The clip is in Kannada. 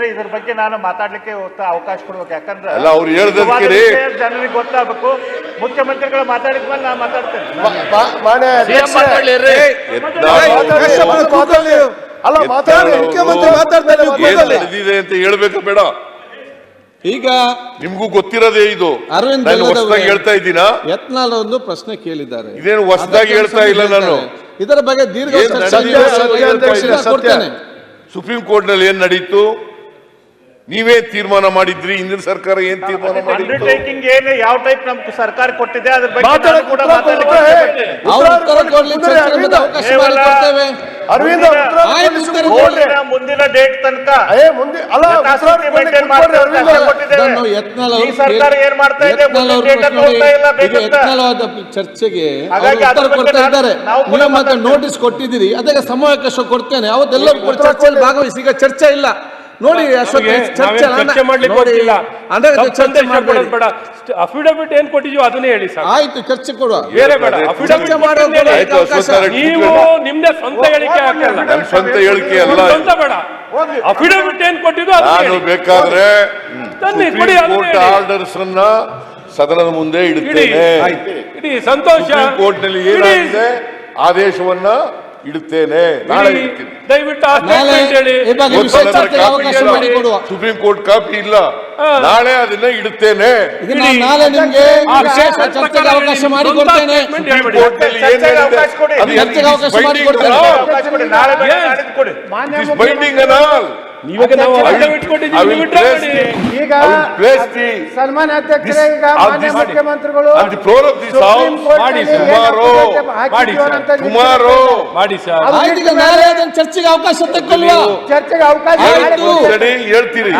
ಅಧ್ಯಕ್ಷರೇ ಇದ್ರ ಬಗ್ಗೆ ನಾನು ಮಾತಾಡ್ಲಿಕ್ಕೆ ಅವಕಾಶ ಕೊಡ್ಬೇಕು. ಯಾಕಂದ್ರೆ ಜನರಿಗೆ ಗೊತ್ತಾಗಬೇಕು. ಮುಖ್ಯಮಂತ್ರಿಗಳು ಮಾತಾಡಿದ್ಮೇಲೆ ನಾನು ಮಾತಾಡ್ತೇನೆ. ಅಲ್ಲ ಮಾತಾಡಿ ಮುಖ್ಯಮಂತ್ರಿ ಮಾತಾಡ್ತಾರೆ ಅಂತ ಹೇಳ್ಬೇಕು ಬೇಡ. ಈಗ ನಿಮ್ಗೂ ಗೊತ್ತಿರೋದೇ ಇದು. ಅರವಿಂದ್ ಹೇಳ್ತಾ ಇದ್ದೀನಾ? ಯತ್ನಾಲ್ ಒಂದು ಪ್ರಶ್ನೆ ಕೇಳಿದ್ದಾರೆ. ಇದೇನು ಹೊಸದಾಗಿ ಹೇಳ್ತಾ ಇಲ್ಲ ನಾನು. ಇದರ ಬಗ್ಗೆ ದೀರ್ಘ ಸುಪ್ರೀಂ ಕೋರ್ಟ್ನಲ್ಲಿ ಏನ್ ನಡೀತು? ನೀವೇ ತೀರ್ಮಾನ ಮಾಡಿದ್ರಿ ಹಿಂದಿನ ಸರ್ಕಾರ ಏನ್ ತೀರ್ಮಾನ ಅಂಡರ್ಟೇಕಿಂಗ್ ಏನು ಯಾವ ಟೈಪ್ ನಮ್ಗೆ ಸರ್ಕಾರ ಕೊಟ್ಟಿದೆ ಅದ್ರ ಬಗ್ಗೆ ಕೂಡ ಅರವಿಂದ. ಮುಂದಿನ- ಡೇಟ್ ತನಕ ಸರ್ಕಾರ ಏನ್ ಮಾಡ್ತಾ ಇದೆ? ಚರ್ಚೆಗೆ. ನೋಟಿಸ್ ಕೊಟ್ಟಿದ್ದೀರಿ. ಅದಕ್ಕೆ ಸಮಾವೇಶ ಕೊಡ್ತೇನೆ. ಅವತ್ತೆಲ್ಲರೂ ಕೂಡ ಚರ್ಚೆಯಲ್ಲಿ ಭಾಗವಹಿಸಿ. ಈಗ ಚರ್ಚೆ ಇಲ್ಲ. ನೋಡಿ ಅಫಿಡವಿಟ್ ಏನ್ ಕೊಟ್ಟಿದ್ಯೋ ಅದನ್ನೇ ಹೇಳಿ ಸರ್. ಆಯ್ತು ಚರ್ಚೆ ಕೊಡುವ. ಬೇರೆ ಬೇಡ. ಅಫಿಡವಿಟ್ ನೀವು. ನಿಮ್ದೇ ಸ್ವಂತ ಹೇಳಿಕೆ ಹಾಕಲ್ಲ ಸ್ವಂತ ಹೇಳಿಕೆ ಅಲ್ಲ. ಸ್ವಂತ ಬೇಡ. ಅಫಿಡವಿಟ್ ಏನ್ ಕೊಟ್ಟಿದ್ದು ಅದನ್ನ ನಾನು. ಬೇಕಾದ್ರೆ ತನ್ನಿ, ಕೊಡಿ, ಅದನ್ನ ಕೋರ್ಟ್. ಆರ್ಡರ್ಸ್ ಅನ್ನ ಸದನದ ಮುಂದೆ ಇಡ್ತೀನಿ ಇಡುತ್ತೇನೆ. ಇಡಿ ಸಂತೋಷ. ಕೋರ್ಟ್ನಲ್ಲಿ. ಏನಾಗಿದೆ? ಆದೇಶವನ್ನ ಇಡುತ್ತೇನೆ ನಾಳೆ ಇಡಿ. ಇಡ್ತೀನಿ ದಯವಿಟ್ಟು ಆ ನಾಳೆ statement ಹೇಳಿ ಇವಾಗ ಇವತ್ತು ವಿಷಯ ನನ್ನ ಚರ್ಚೆಗೆ ಕಾಪಿ ಅವಕಾಶ ಇಲ್ಲ. ಮಾಡಿ ಕೊಡುವ ಸುಪ್ರೀಂ ಕೋರ್ಟ್ ಕಾಪಿ ಇಲ್ಲ ಹಾ. ನಾಳೆ ಅದನ್ನ ಇಡುತ್ತೇನೆ ಇದನ್ನ ನಾಳೆ ನಿಮ್ಗೆ ಆ ವಿಶೇಷ statement ಚರ್ಚೆಗೆ ಪ್ರಕಾರ ಅವಕಾಶ ಹೇಳಿ, ಮಾಡಿ ಸ್ವಂತ ಕೊಡ್ತೇನೆ statement ಸುಪ್ರೀಂ ಹೇಳ್ಬೇಡಿ. ಕೋರ್ಟ್ ನಲ್ಲಿ ಏನ್ ಚರ್ಚೆಗೆ ಹೇಳಿದೆ? ಅವಕಾಶ ಕೊಡಿ. ನಾವು ಈಗ ಸಲ್ಮಾನ್ ಅಧ್ಯಕ್ಷರೇ ಈಗ ಮಾನ್ಯ ಮುಖ್ಯಮಂತ್ರಿಗಳು ಮಾಡಿ ಸುಮಾರು ಹಾಕಿದ್ಯೋ ಮಾಡಿ ಅಂತ ಸರ್. ಮಾಡಿ ಚರ್ಚೆಗೆ ಅವಕಾಶ ತಕ್ಕೊಲ್ವಾ? ಚರ್ಚೆಗೆ ಅವಕಾಶ. ಹೇಳ್ತೀರಿ.